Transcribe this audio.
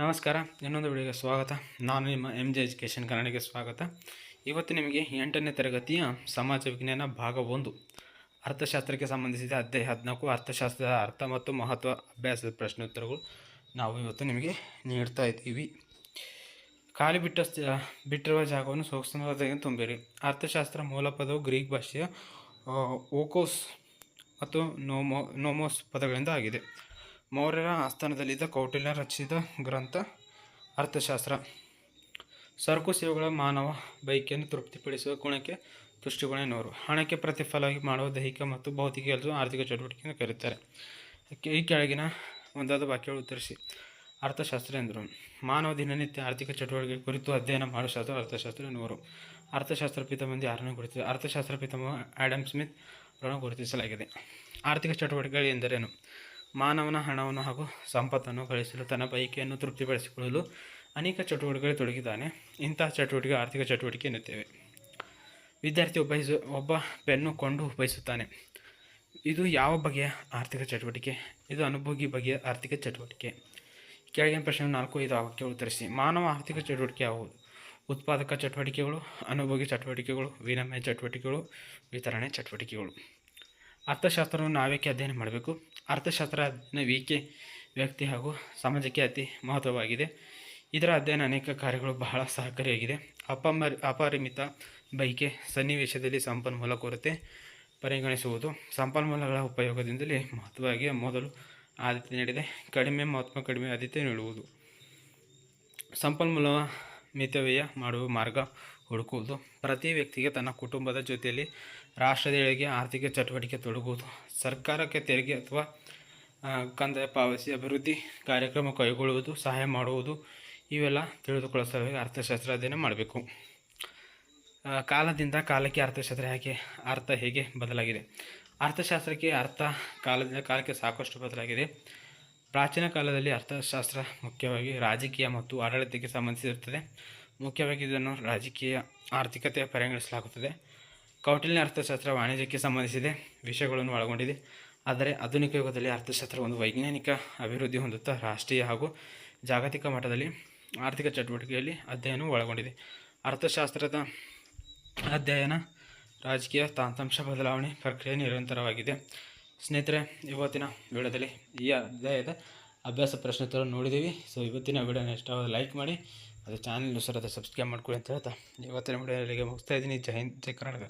ನಮಸ್ಕಾರ, ಇನ್ನೊಂದು ವಿಡಿಯೋಗೆ ಸ್ವಾಗತ. ನಾನು ನಿಮ್ಮ ಎಂ ಜೆ ಎಜುಕೇಷನ್ ಕನ್ನಡಿಗೆ ಸ್ವಾಗತ. ಇವತ್ತು ನಿಮಗೆ ಎಂಟನೇ ತರಗತಿಯ ಸಮಾಜ ವಿಜ್ಞಾನ ಭಾಗ ಒಂದು. ಅರ್ಥಶಾಸ್ತ್ರಕ್ಕೆ ಸಂಬಂಧಿಸಿದ ಅಧ್ಯಾಯ ಹದಿನಾಲ್ಕು, ಅರ್ಥಶಾಸ್ತ್ರದ ಅರ್ಥ ಮತ್ತು ಮಹತ್ವ ಅಭ್ಯಾಸದ ಪ್ರಶ್ನೋತ್ತರಗಳು ನಾವು ಇವತ್ತು ನಿಮಗೆ ನೀಡ್ತಾ ಇದ್ದೀವಿ. ಖಾಲಿ ಬಿಟ್ಟ ಬಿಟ್ಟಿರುವ ಜಾಗವನ್ನು ಸೂಕ್ಷ್ಮವಾಗಿ ತುಂಬಿರಿ. ಅರ್ಥಶಾಸ್ತ್ರ ಮೂಲ ಪದವು ಗ್ರೀಕ್ ಭಾಷೆಯ ಓಕೋಸ್ ಮತ್ತು ನೋಮೋ, ನೋಮೋಸ್ ಪದಗಳಿಂದ ಆಗಿದೆ. ಮೌರ್ಯರ ಆಸ್ಥಾನದಲ್ಲಿದ್ದ ಕೌಟಿಲ್ಯ ರಚಿಸಿದ ಗ್ರಂಥ, ಅರ್ಥಶಾಸ್ತ್ರ. ಸರಕು ಸೇವೆಗಳ ಮಾನವ ಬೈಕಿಯನ್ನು ತೃಪ್ತಿಪಡಿಸುವ ಗುಣಕ್ಕೆ ತುಷ್ಟಿಗುಣ ಎನ್ನುವರು. ಹಣಕ್ಕೆ ಪ್ರತಿಫಲವಾಗಿ ಮಾಡುವ ದೈಹಿಕ ಮತ್ತು ಭೌತಿಕ ಎಲ್ಲರೂ ಆರ್ಥಿಕ ಚಟುವಟಿಕೆಯನ್ನು ಕರೀತಾರೆ ಈ ಕೆಳಗಿನ ಒಂದಾದ ವಾಕ್ಯಗಳು ಉತ್ತರಿಸಿ. ಅರ್ಥಶಾಸ್ತ್ರ ಎಂದರು. ಮಾನವ ದಿನನಿತ್ಯ ಆರ್ಥಿಕ ಚಟುವಟಿಕೆ ಕುರಿತು ಅಧ್ಯಯನ ಮಾಡುವ ಶಾಸ್ತ್ರ ಅರ್ಥಶಾಸ್ತ್ರ ಎನ್ನುವರು. ಅರ್ಥಶಾಸ್ತ್ರ ಪಿತಾಮಂದಿ ಯಾರನ್ನು ಗುರುತಿಸಿದೆ ಅರ್ಥಶಾಸ್ತ್ರ ಪಿತಾಮಹ ಆ್ಯಡಮ್ ಸ್ಮಿತ್ ಅವರನ್ನು ಗುರುತಿಸಲಾಗಿದೆ. ಆರ್ಥಿಕ ಚಟುವಟಿಕೆಗಳು ಎಂದರೇನು ಮಾನವನ ಹಣವನ್ನು ಹಾಗೂ ಸಂಪತ್ತನ್ನು ಗಳಿಸಲು ತನ್ನ ಬಯಕೆಯನ್ನು ತೃಪ್ತಿಪಡಿಸಿಕೊಳ್ಳಲು ಅನೇಕ ಚಟುವಟಿಕೆಗಳು ತೊಡಗಿದ್ದಾನೆ. ಇಂತಹ ಚಟುವಟಿಕೆ ಆರ್ಥಿಕ ಚಟುವಟಿಕೆ ಎನ್ನುತ್ತೇವೆ. ವಿದ್ಯಾರ್ಥಿ ಒಬ್ಬ ಒಬ್ಬ ಪೆನ್ನು ಕೊಂಡು ಬಯಸುತ್ತಾನೆ ಇದು ಯಾವ ಬಗೆಯ ಆರ್ಥಿಕ ಚಟುವಟಿಕೆ? ಇದು ಅನುಭೋಗಿ ಬಗೆಯ ಆರ್ಥಿಕ ಚಟುವಟಿಕೆ. ಕೆಳಗಿನ ಪ್ರಶ್ನೆ ನಾಲ್ಕು ಐದು ವಾಕ್ಯ ಉತ್ತರಿಸಿ. ಮಾನವ ಆರ್ಥಿಕ ಚಟುವಟಿಕೆ ಯಾವುದು? ಉತ್ಪಾದಕ ಚಟುವಟಿಕೆಗಳು, ಅನುಭೋಗಿ ಚಟುವಟಿಕೆಗಳು, ವಿನಿಮಯ ಚಟುವಟಿಕೆಗಳು, ವಿತರಣೆ ಚಟುವಟಿಕೆಗಳು. ಅರ್ಥಶಾಸ್ತ್ರವನ್ನು ನಾವೇಕೆ ಅಧ್ಯಯನ ಮಾಡಬೇಕು? ಅರ್ಥಶಾಸ್ತ್ರ ಅಧ್ಯಯನ ವಿಕೆ ವ್ಯಕ್ತಿ ಹಾಗೂ ಸಮಾಜಕ್ಕೆ ಅತಿ ಮಹತ್ವವಾಗಿದೆ. ಇದರ ಅಧ್ಯಯನ ಅನೇಕ ಕಾರ್ಯಗಳು ಬಹಳ ಸಹಕಾರಿಯಾಗಿದೆ. ಅಪಮರಿ, ಅಪರಿಮಿತ ಬೈಕೆ ಸನ್ನಿವೇಶದಲ್ಲಿ ಸಂಪನ್ಮೂಲ ಕೊರತೆ ಪರಿಗಣಿಸುವುದು ಸಂಪನ್ಮೂಲಗಳ ಉಪಯೋಗದಿಂದಲೇ ಮಹತ್ವವಾಗಿ ಮೊದಲು ಆದ್ಯತೆ ನೀಡಿದೆ. ಕಡಿಮೆ ಮಹತ್ವ, ಕಡಿಮೆ ಆದ್ಯತೆ ನೀಡುವುದು. ಸಂಪನ್ಮೂಲ ಮಿತವ್ಯಯ ಮಾಡುವ ಮಾರ್ಗ ಹುಡುಕುವುದು. ಪ್ರತಿ ವ್ಯಕ್ತಿಗೆ ತನ್ನ ಕುಟುಂಬದ ಜೊತೆಯಲ್ಲಿ ರಾಷ್ಟ್ರದ ಏಳಿಗೆ ಆರ್ಥಿಕ ಚಟುವಟಿಕೆ ತೊಡಗುವುದು. ಸರ್ಕಾರಕ್ಕೆ ತೆರಿಗೆ ಅಥವಾ ಕಂದಾಯ ಪಾವತಿ ಅಭಿವೃದ್ಧಿ ಕಾರ್ಯಕ್ರಮ ಕೈಗೊಳ್ಳುವುದು, ಸಹಾಯ ಮಾಡುವುದು, ಇವೆಲ್ಲ ತಿಳಿದುಕೊಳ್ಳೋ ಸಲುವಾಗಿ ಅರ್ಥಶಾಸ್ತ್ರ ಅಧ್ಯಯನ ಮಾಡಬೇಕು. ಕಾಲದಿಂದ ಕಾಲಕ್ಕೆ ಅರ್ಥಶಾಸ್ತ್ರ ಹೇಗೆ, ಅರ್ಥ ಹೇಗೆ ಬದಲಾಗಿದೆ? ಅರ್ಥಶಾಸ್ತ್ರಕ್ಕೆ ಅರ್ಥ ಕಾಲದಿಂದ ಕಾಲಕ್ಕೆ ಸಾಕಷ್ಟು ಬದಲಾಗಿದೆ. ಪ್ರಾಚೀನ ಕಾಲದಲ್ಲಿ ಅರ್ಥಶಾಸ್ತ್ರ ಮುಖ್ಯವಾಗಿ ರಾಜಕೀಯ ಮತ್ತು ಆಡಳಿತಕ್ಕೆ ಸಂಬಂಧಿಸಿರುತ್ತದೆ. ಮುಖ್ಯವಾಗಿ ಇದನ್ನು ರಾಜಕೀಯ ಆರ್ಥಿಕತೆ ಪರಿಗಣಿಸಲಾಗುತ್ತದೆ. ಕೌಟಿಲ್ಯ ಅರ್ಥಶಾಸ್ತ್ರ ವಾಣಿಜ್ಯಕ್ಕೆ ಸಂಬಂಧಿಸಿದ. ವಿಷಯಗಳನ್ನು ಒಳಗೊಂಡಿದೆ. ಆದರೆ ಆಧುನಿಕ ಯುಗದಲ್ಲಿ ಅರ್ಥಶಾಸ್ತ್ರ ಒಂದು ವೈಜ್ಞಾನಿಕ ಅಭಿವೃದ್ಧಿ ಹೊಂದುತ್ತಾ ರಾಷ್ಟ್ರೀಯ ಹಾಗೂ ಜಾಗತಿಕ ಮಟ್ಟದಲ್ಲಿ ಆರ್ಥಿಕ ಚಟುವಟಿಕೆಯಲ್ಲಿ ಅಧ್ಯಯನವು ಒಳಗೊಂಡಿದೆ. ಅರ್ಥಶಾಸ್ತ್ರದ ಅಧ್ಯಯನ ರಾಜಕೀಯ ತಾಂತ್ರಾಂಶ ಬದಲಾವಣೆ ಪ್ರಕ್ರಿಯೆ ನಿರಂತರವಾಗಿದೆ. ಸ್ನೇಹಿತರೆ, ಇವತ್ತಿನ ವಿಡಿಯೋದಲ್ಲಿ ಈ ಅಧ್ಯಾಯದ ಅಭ್ಯಾಸ ಪ್ರಶ್ನೋತ್ತರ ನೋಡಿದ್ದೀವಿ. ಸೊ ಇವತ್ತಿನ ವಿಡಿಯೋನ ಇಷ್ಟವಾದ ಲೈಕ್ ಮಾಡಿ. ಅದು ಚಾನಲ್ ಅದು ಸಬ್ಸ್ಕ್ರೈಬ್ ಮಾಡ್ಕೊಳ್ಳಿ ಅಂತ ಹೇಳ್ತಾ. ಇವತ್ತಿನ ವಿಡಿಯೋ ಇಲ್ಲಿಗೆ ಮುಗಿಸ್ತಾ ಇದ್ದೀನಿ. ಜೈ ಹಿಂದ್, ಜೈ ಕರ್ನಾಟಕ.